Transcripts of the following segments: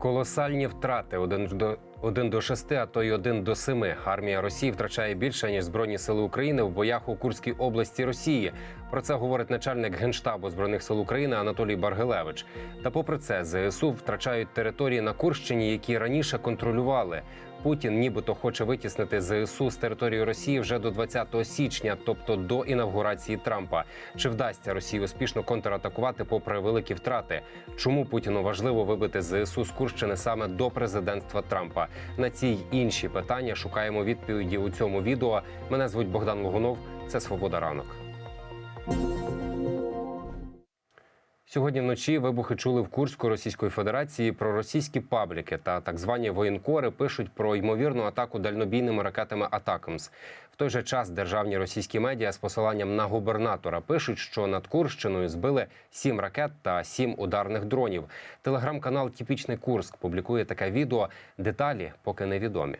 Колосальні втрати один до один до шести, а то й один до семи. Армія Росії втрачає більше ніж збройні сили України в боях у Курській області Росії. Про це говорить начальник генштабу збройних сил України Анатолій Баргилевич. Та попри це, ЗСУ втрачають території на Курщині, які раніше контролювали. Путін нібито хоче витіснити ЗСУ з території Росії вже до 20 січня, тобто до інавгурації Трампа. Чи вдасться Росії успішно контратакувати попри великі втрати? Чому Путіну важливо вибити ЗСУ з Курщини саме до президентства Трампа? На ці й інші питання шукаємо відповіді у цьому відео. Мене звуть Богдан Логунов. Це Свобода ранок. Сьогодні вночі вибухи чули в Курську Російської Федерації. Про російські пабліки та так звані воєнкори пишуть про ймовірну атаку дальнобійними ракетами Атакамс. В той же час державні російські медіа з посиланням на губернатора пишуть, що над Курщиною збили сім ракет та сім ударних дронів. Телеграм-канал Тіпічний Курск публікує таке відео. Деталі поки невідомі.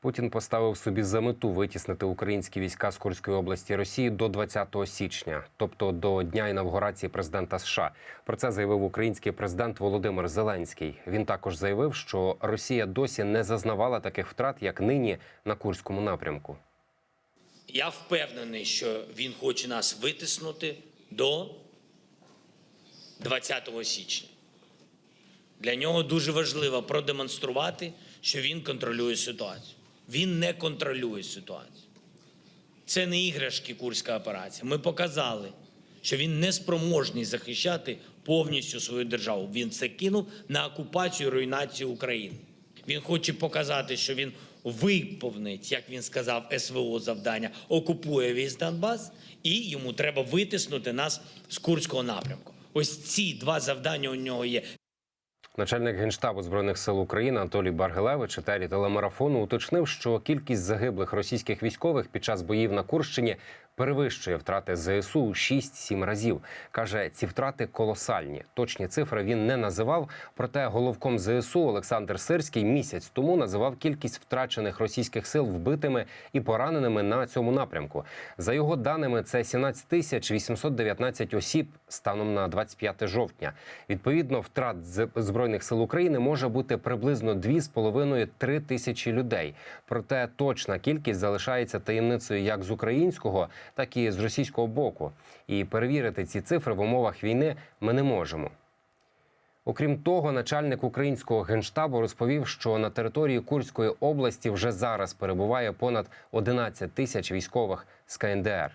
Путін поставив собі за мету витіснити українські війська з Курської області Росії до 20 січня, тобто до дня інавгурації президента США. Про це заявив український президент Володимир Зеленський. Він також заявив, що Росія досі не зазнавала таких втрат, як нині на Курському напрямку. Я впевнений, що він хоче нас витиснути до 20 січня. Для нього дуже важливо продемонструвати, що він контролює ситуацію. Він не контролює ситуацію. Це не іграшки Курська операція. Ми показали, що він не спроможний захищати повністю свою державу. Він це кинув на окупацію руйнацію України. Він хоче показати, що він виповнить, як він сказав, СВО завдання, окупує весь Донбас, і йому треба витиснути нас з Курського напрямку. Ось ці два завдання у нього є. Начальник генштабу збройних сил України Анатолій Баргелевич етері телемарафону уточнив, що кількість загиблих російських військових під час боїв на Курщині перевищує втрати ЗСУ у 6-7 разів. каже, ці втрати колосальні. Точні цифри він не називав. Проте головком ЗСУ Олександр Сирський місяць тому називав кількість втрачених російських сил вбитими і пораненими на цьому напрямку. За його даними, це 17 тисяч 819 осіб станом на 25 жовтня. Відповідно, втрат збройних сил України може бути приблизно 2,5-3 тисячі людей. Проте точна кількість залишається таємницею як з українського, так і з російського боку. І перевірити ці цифри в умовах війни ми не можемо. Окрім того, начальник українського генштабу розповів, що на території Курської області вже зараз перебуває понад 11 тисяч військових з КНДР.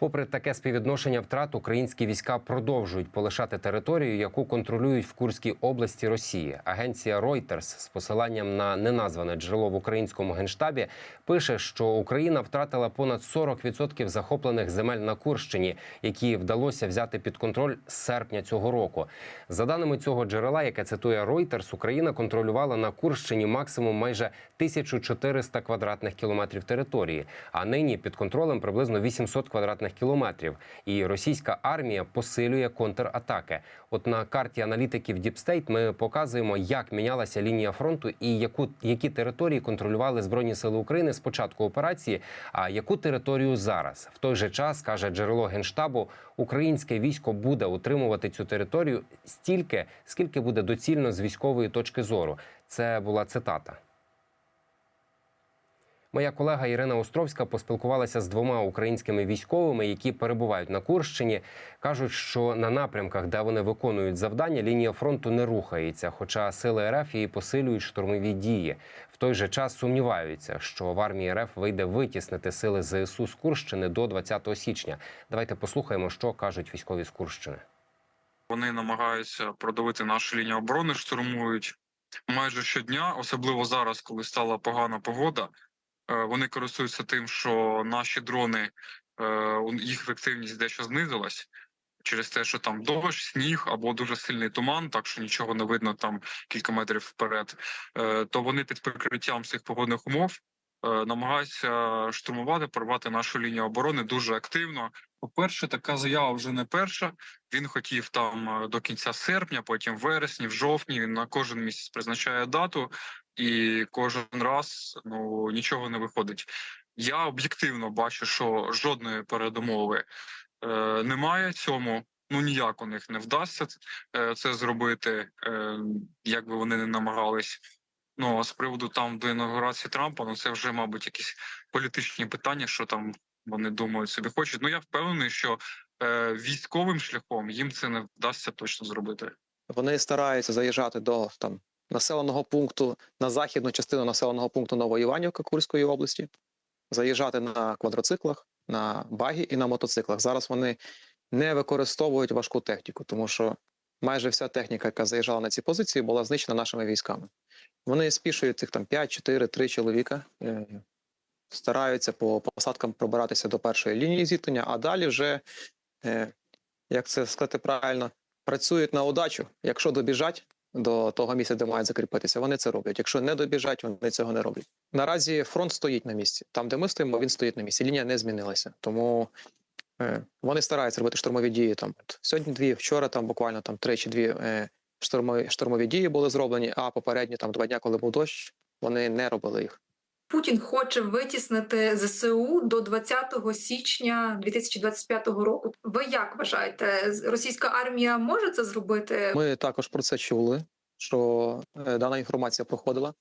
Попри таке співвідношення втрат, українські війська продовжують полишати територію, яку контролюють в Курській області Росії. Агенція Reuters з посиланням на неназване джерело в українському генштабі пише, що Україна втратила понад 40% захоплених земель на Курщині, які вдалося взяти під контроль з серпня цього року. За даними цього джерела, яке цитує Reuters, Україна контролювала на Курщині максимум майже 1400 квадратних кілометрів території, а нині під контролем приблизно 800 квадратних кілометрів. І російська армія посилює контратаки. От на карті аналітиків State ми показуємо, як мінялася лінія фронту і яку які території контролювали збройні сили України з початку операції. А яку територію зараз в той же час каже джерело генштабу, українське військо буде утримувати цю територію стільки, скільки буде доцільно з військової точки зору. Це була цитата. Моя колега Ірина Островська поспілкувалася з двома українськими військовими, які перебувають на Курщині. кажуть, що на напрямках, де вони виконують завдання, лінія фронту не рухається. Хоча сили РФ її посилюють штурмові дії. В той же час сумніваються, що в армії РФ вийде витіснити сили ЗСУ з Курщини до 20 січня. Давайте послухаємо, що кажуть військові з Курщини. Вони намагаються продавити нашу лінію оборони, штурмують майже щодня, особливо зараз, коли стала погана погода. Е, Вони користуються тим, що наші дрони е, їх ефективність дещо знизилась через те, що там дощ, сніг або дуже сильний туман, так що нічого не видно там кілька метрів вперед. Е, То вони під прикриттям цих погодних умов намагаються штурмувати, порвати нашу лінію оборони дуже активно. По-перше, така заява вже не перша. Він хотів там до кінця серпня, потім в вересні, в жовтні. Він на кожен місяць призначає дату, і кожен раз ну нічого не виходить. Я об'єктивно бачу, що жодної передумови е, немає цьому. Ну ніяк у них не вдасться е, це зробити, е, як би вони не намагались. Ну а з приводу там до інаугурації Трампа, ну це вже, мабуть, якісь політичні питання, що там вони думають собі хочуть. Ну я впевнений, що е, військовим шляхом їм це не вдасться точно зробити. Вони стараються заїжджати до там населеного пункту на західну частину населеного пункту Новоіванівка Курської області, заїжджати на квадроциклах, на багі і на мотоциклах. Зараз вони не використовують важку техніку, тому що майже вся техніка, яка заїжджала на ці позиції, була знищена нашими військами. Вони спішують цих там 5, 4, 3 чоловіка, е, стараються по посадкам пробиратися до першої лінії зіткнення, а далі вже, е, як це сказати правильно, працюють на удачу. Якщо добіжать до того місця, де мають закріпитися, вони це роблять. Якщо не добіжать, вони цього не роблять. Наразі фронт стоїть на місці. Там, де ми стоїмо, він стоїть на місці. Лінія не змінилася. Тому е, вони стараються робити штурмові дії. Там сьогодні дві, вчора там буквально там три чи дві е, штурмові, штурмові дії були зроблені. А попередні там два дня, коли був дощ, вони не робили їх. Путін хоче витіснити ЗСУ до 20 січня 2025 року. Ви як вважаєте, російська армія може це зробити? Ми також про це чули, що е, дана інформація проходила.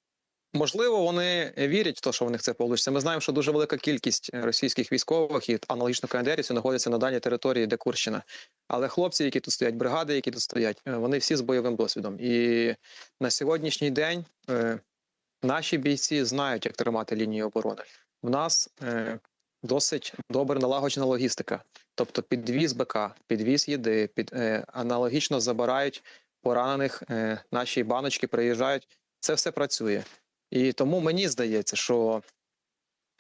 Можливо, вони вірять в те, що в них це вийде. Ми знаємо, що дуже велика кількість е, російських військових і аналогічно КНДРівців знаходяться на даній території, де Курщина. Але хлопці, які тут стоять, бригади, які тут стоять, е, вони всі з бойовим досвідом. І на сьогоднішній день наші бійці знають, як тримати лінію оборони. В нас е, досить добре налагоджена логістика, тобто підвіз БК, підвіз їди, під е, аналогічно забирають поранених. Е, наші баночки приїжджають. Це все працює. І тому мені здається, що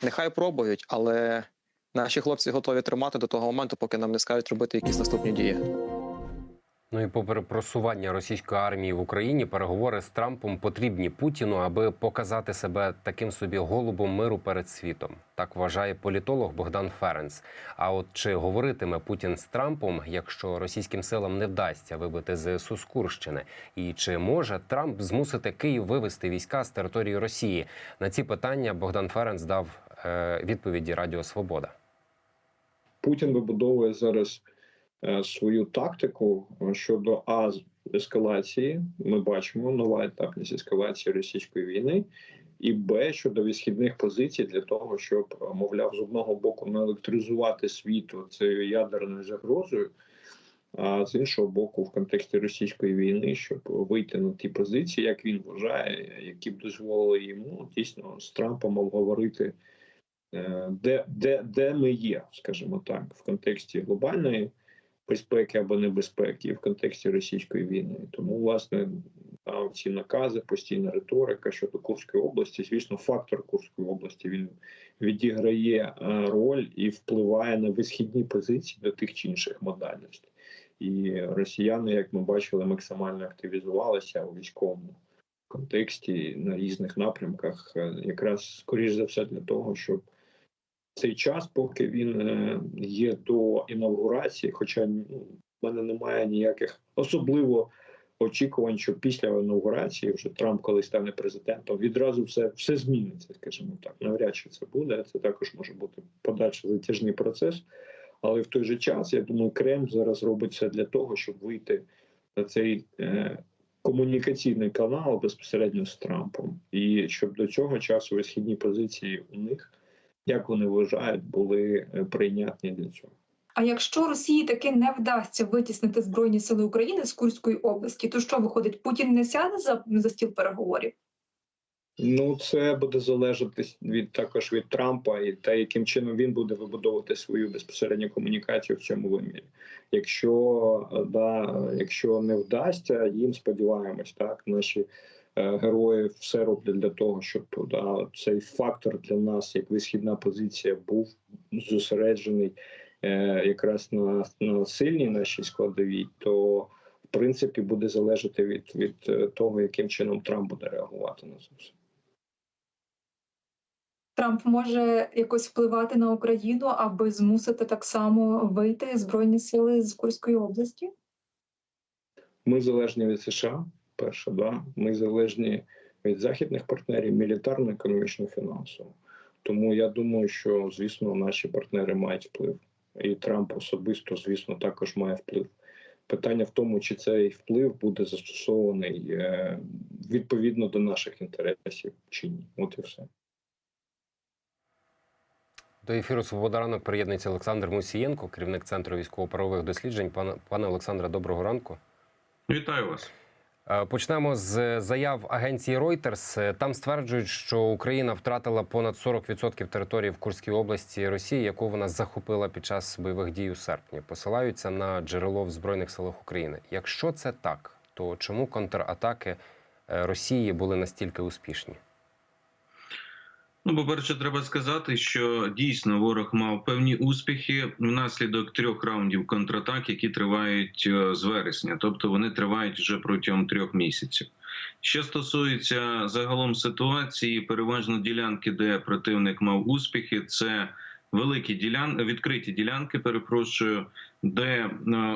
нехай пробують, але наші хлопці готові тримати до того моменту, поки нам не скажуть робити якісь наступні дії. Ну і попри просування російської армії в Україні, переговори з Трампом потрібні Путіну, аби показати себе таким собі голубом миру перед світом. Так вважає політолог Богдан Ференц. А от чи говоритиме Путін з Трампом, якщо російським силам не вдасться вибити ЗСУ з Курщини? І чи може Трамп змусити Київ вивести війська з території Росії? На ці питання Богдан Ференц дав е, відповіді Радіо Свобода. Путін вибудовує зараз свою тактику е, щодо а ескалації. Ми бачимо нова етапність ескалації російської війни, і б щодо висхідних позицій для того, щоб е, мовляв з одного боку не електризувати світу цією ядерною загрозою. А з іншого боку, в контексті російської війни, щоб вийти на ті позиції, як він вважає, які б дозволили йому дійсно з Трампом обговорити Е, де, де, де ми є, скажімо так, в контексті глобальної безпеки або небезпеки, в контексті російської війни. Тому, власне, там ці накази, постійна риторика щодо Курської області, звісно, фактор Курської області він відіграє е, роль і впливає на висхідні позиції до тих чи інших модальностей. І росіяни, як ми бачили, максимально активізувалися у військовому контексті на різних напрямках, е, якраз скоріш за все для того, щоб цей час, поки він е, є до інавгурації, хоча ну, в мене немає ніяких особливо очікувань, що після інавгурації вже Трамп, коли стане президентом, відразу все, все зміниться, скажімо так. Навряд чи це буде. Це також може бути подальший затяжний процес. Але в той же час, я думаю, Кремль зараз робить все для того, щоб вийти на цей е, комунікаційний канал безпосередньо з Трампом, і щоб до цього часу висхідні позиції у них, як вони вважають, були е, прийнятні для цього. А якщо Росії таки не вдасться витіснити збройні сили України з Курської області, то що виходить? Путін не сяде за, за стіл переговорів? Ну, це буде залежати від також від Трампа і те, яким чином він буде вибудовувати свою безпосередню комунікацію в цьому вимірі. Якщо е, да, якщо не вдасться, їм сподіваємось, так наші е, герої все роблять для того, щоб да, цей фактор для нас, як висхідна позиція, був зосереджений е, якраз на, на сильній нашій складовій, то в принципі буде залежати від, від е, того, яким чином Трамп буде реагувати на це все. Трамп може якось впливати на Україну, аби змусити так само вийти збройні сили з Курської області? Ми залежні від США. Перше, да. Ми залежні від західних партнерів мілітарно, економічно, фінансово. Тому я думаю, що звісно наші партнери мають вплив, і Трамп особисто, звісно, також має вплив. Питання в тому, чи цей вплив буде застосований е, відповідно до наших інтересів чи ні. От і все. До ефіру «Свобода ранок» приєднується Олександр Мусієнко, керівник центру військово-правових досліджень. Пане пане Олександре, доброго ранку. Вітаю вас. Е, Почнемо з заяв агенції Reuters. Е, Там стверджують, що Україна втратила понад 40% території в Курській області Росії, яку вона захопила під час бойових дій у серпні. Посилаються на джерело в збройних силах України. Якщо це так, то чому контратаки е, Росії були настільки успішні? Ну, по-перше, треба сказати, що дійсно ворог мав певні успіхи внаслідок трьох раундів контратак, які тривають е, з вересня, тобто вони тривають вже протягом трьох місяців. Що стосується загалом ситуації, переважно ділянки, де противник мав успіхи, це великі ділян... відкриті ділянки, перепрошую, де е,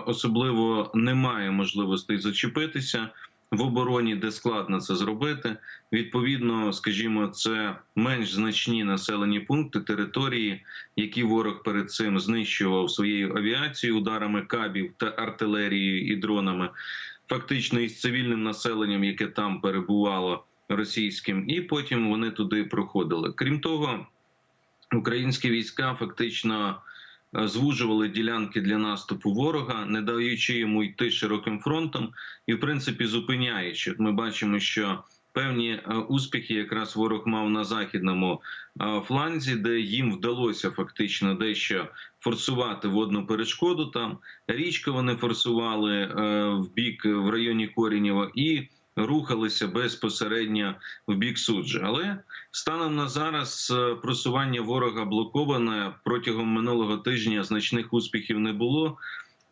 особливо немає можливостей зачепитися. В обороні, де складно це зробити, відповідно, скажімо, це менш значні населені пункти території, які ворог перед цим знищував своєю авіацією, ударами кабів та артилерією і дронами, фактично із цивільним населенням, яке там перебувало російським, і потім вони туди проходили. Крім того, українські війська фактично звужували ділянки для наступу ворога, не даючи йому йти широким фронтом, і в принципі зупиняючи. Ми бачимо, що певні е, успіхи якраз ворог мав на західному е, фланзі, де їм вдалося фактично дещо форсувати водну перешкоду. Там річку вони форсували е, в бік в районі Корінєва і рухалися безпосередньо в бік суджі. Але станом на зараз е, просування ворога блоковане протягом минулого тижня значних успіхів не було.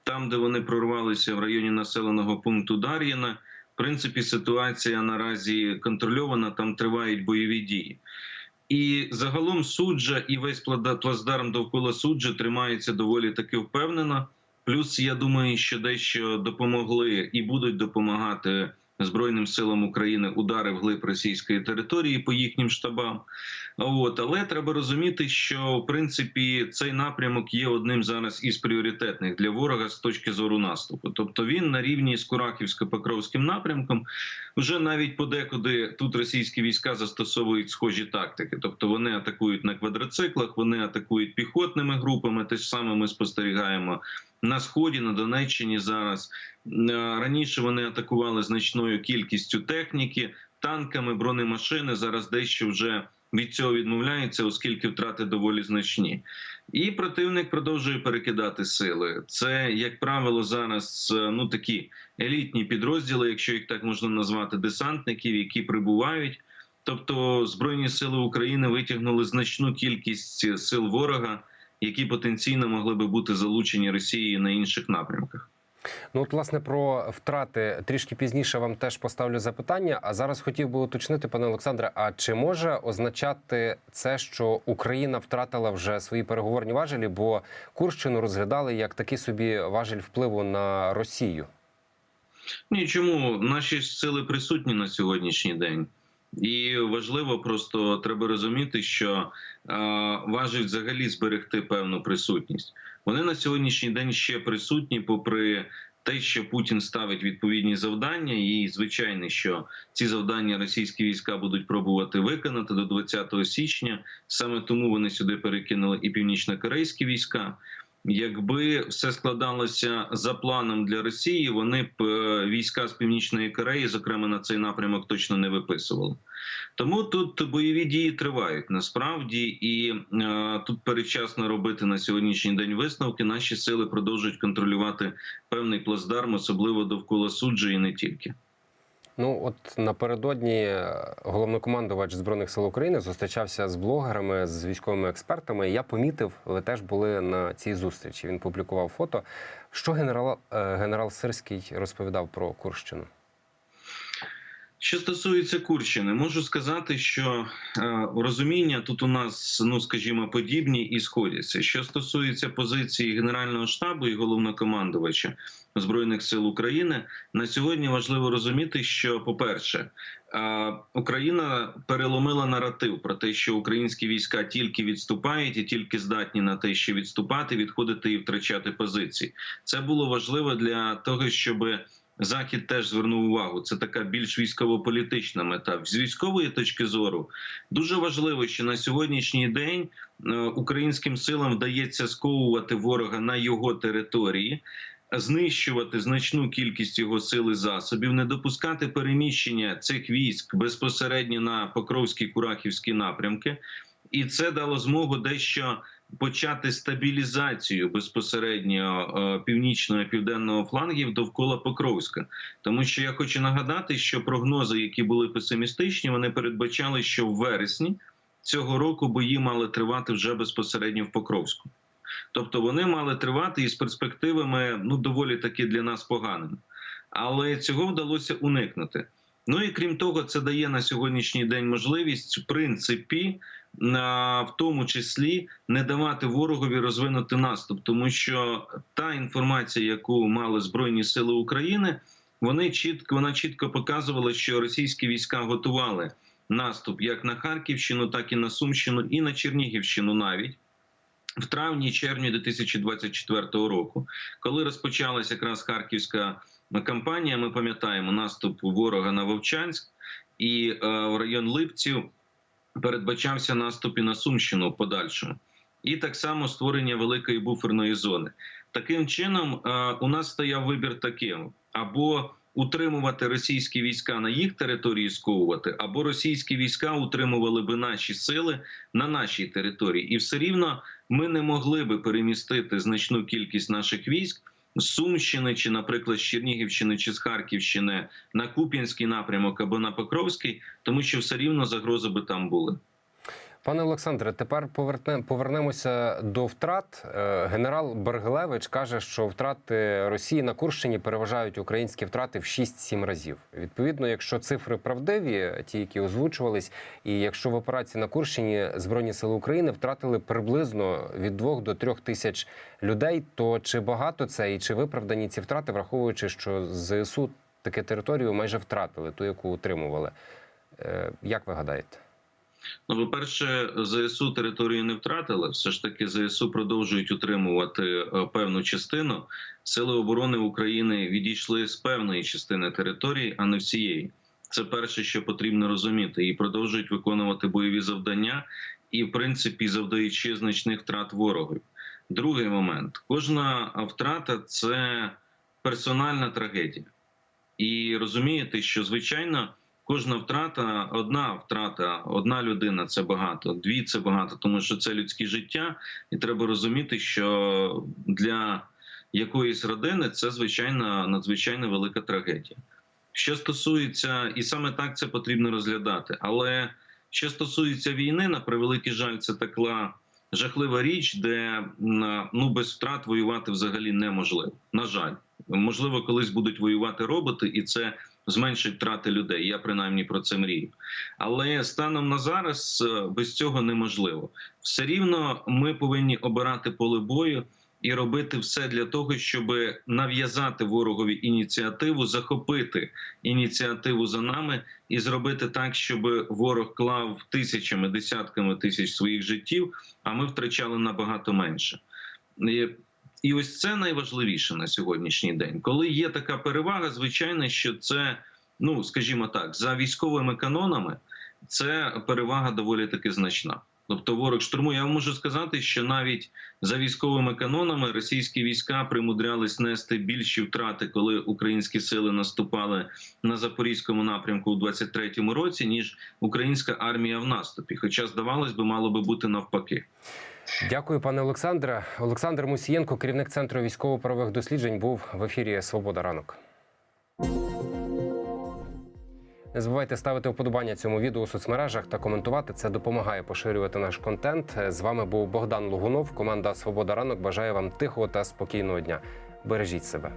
Там, де вони прорвалися в районі населеного пункту Дар'їна, в принципі, ситуація наразі контрольована, там тривають бойові дії. І загалом суджа і весь плацдарм довкола суджа тримається доволі таки впевнено. Плюс я думаю, що дещо допомогли і будуть допомагати Збройним силам України удари вглиб російської території по їхнім штабам. От але треба розуміти, що в принципі цей напрямок є одним зараз із пріоритетних для ворога з точки зору наступу. Тобто він на рівні з Курахівсько-Покровським напрямком вже навіть подекуди тут російські війська застосовують схожі тактики. Тобто вони атакують на квадроциклах, вони атакують піхотними групами. Те ж саме ми спостерігаємо на сході, на Донеччині зараз. Е, Раніше вони атакували значною кількістю техніки, танками, бронемашини. Зараз дещо вже від цього відмовляються, оскільки втрати доволі значні. І противник продовжує перекидати сили. Це, як правило, зараз е, ну такі елітні підрозділи, якщо їх так можна назвати, десантників, які прибувають. Тобто Збройні сили України витягнули значну кількість сил ворога, які потенційно могли би бути залучені Росією на інших напрямках. Ну, от, власне, про втрати трішки пізніше вам теж поставлю запитання. А зараз хотів би уточнити, пане Олександре, а чи може означати це, що Україна втратила вже свої переговорні важелі, бо Курщину розглядали як такий собі важель впливу на Росію? Ні, чому наші сили присутні на сьогоднішній день, і важливо просто треба розуміти, що е, важить взагалі зберегти певну присутність. Вони на сьогоднішній день ще присутні, попри те, що Путін ставить відповідні завдання, і звичайно, що ці завдання російські війська будуть пробувати виконати до 20 січня. Саме тому вони сюди перекинули і північно-корейські війська. Якби все складалося за планом для Росії, вони б е, війська з північної Кореї, зокрема на цей напрямок, точно не виписували. Тому тут бойові дії тривають насправді, і е, тут передчасно робити на сьогоднішній день висновки. Наші сили продовжують контролювати певний плацдарм, особливо довкола суджі, і не тільки. Ну от напередодні е, головнокомандувач збройних сил України зустрічався з блогерами, з військовими експертами. Я помітив, ви теж були на цій зустрічі. Він публікував фото. Що генерал е, генерал Сирський розповідав про Курщину? Що стосується Курщини, можу сказати, що е, розуміння тут у нас, ну скажімо, подібні і сходяться. Що стосується позиції Генерального штабу і головнокомандувача збройних сил України, на сьогодні важливо розуміти, що, по-перше, е, Україна переломила наратив про те, що українські війська тільки відступають і тільки здатні на те, що відступати, відходити і втрачати позиції. Це було важливо для того, щоби. Захід теж звернув увагу. Це така більш військово-політична мета. З військової точки зору дуже важливо, що на сьогоднішній день е, українським силам вдається сковувати ворога на його території, знищувати значну кількість його сил і засобів, не допускати переміщення цих військ безпосередньо на Покровські Курахівські напрямки, і це дало змогу дещо почати стабілізацію безпосередньо е, північного і південного флангів довкола Покровська. Тому що я хочу нагадати, що прогнози, які були песимістичні, вони передбачали, що в вересні цього року бої мали тривати вже безпосередньо в Покровську. Тобто вони мали тривати із перспективами ну доволі таки для нас поганими. Але цього вдалося уникнути. Ну і крім того, це дає на сьогоднішній день можливість, в принципі, в тому числі не давати ворогові розвинути наступ, тому що та інформація, яку мали збройні сили України, вони чітко вона чітко показувала, що російські війська готували наступ як на Харківщину, так і на Сумщину, і на Чернігівщину навіть. В травні червні 2024 року, коли розпочалася якраз харківська кампанія, ми пам'ятаємо наступ ворога на Вовчанськ і е, в район Липців передбачався наступ і на Сумщину в подальшому, і так само створення великої буферної зони. Таким чином, е, у нас стояв вибір таким: або утримувати російські війська на їх території, сковувати, або російські війська утримували би наші сили на нашій території, і все рівно ми не могли би перемістити значну кількість наших військ. З Сумщини, чи, наприклад, з Чернігівщини чи з Харківщини на Куп'янський напрямок або на Покровський, тому що все рівно загрози би там були. Пане Олександре, тепер поверне, повернемося до втрат. Е, Генерал Бергелевич каже, що втрати Росії на Курщині переважають українські втрати в 6-7 разів. Відповідно, якщо цифри правдиві, ті, які озвучувались, і якщо в операції на Курщині збройні сили України втратили приблизно від 2 до 3 тисяч людей, то чи багато це і чи виправдані ці втрати, враховуючи, що ЗСУ таки територію майже втратили, ту, яку утримували? Е, Як ви гадаєте? Ну, по-перше, ЗСУ територію не втратили. Все ж таки, ЗСУ продовжують утримувати е, певну частину. Сили оборони України відійшли з певної частини території, а не всієї. Це перше, що потрібно розуміти, і продовжують виконувати бойові завдання, і, в принципі, завдаючи значних втрат ворогів. Другий момент: кожна втрата це персональна трагедія. І розумієте, що звичайно кожна втрата, одна втрата, одна людина це багато, дві це багато, тому що це людське життя, і треба розуміти, що для якоїсь родини це звичайно надзвичайно велика трагедія. Що стосується, і саме так це потрібно розглядати. Але що стосується війни, на превеликий жаль, це така жахлива річ, де ну без втрат воювати взагалі неможливо. На жаль, можливо, колись будуть воювати роботи, і це зменшить втрати людей. Я принаймні про це мрію. Але станом на зараз е, без цього неможливо. Все рівно ми повинні обирати поле бою і робити все для того, щоб нав'язати ворогові ініціативу, захопити ініціативу за нами і зробити так, щоб ворог клав тисячами, десятками тисяч своїх життів, а ми втрачали набагато менше. І ось це найважливіше на сьогоднішній день. Коли є така перевага, звичайно, що це, ну скажімо так, за військовими канонами це перевага доволі таки значна. Тобто ворог штурмує. Я вам можу сказати, що навіть за військовими канонами російські війська примудрялись нести більші втрати, коли українські сили наступали на запорізькому напрямку у 23-му році, ніж українська армія в наступі. Хоча, здавалось би, мало би бути навпаки. Дякую, пане Олександре. Олександр Мусієнко, керівник центру військово-правових досліджень, був в ефірі Свобода ранок. Не забувайте ставити вподобання цьому відео у соцмережах та коментувати. Це допомагає поширювати наш контент. З вами був Богдан Лугунов. Команда Свобода ранок бажає вам тихого та спокійного дня. Бережіть себе.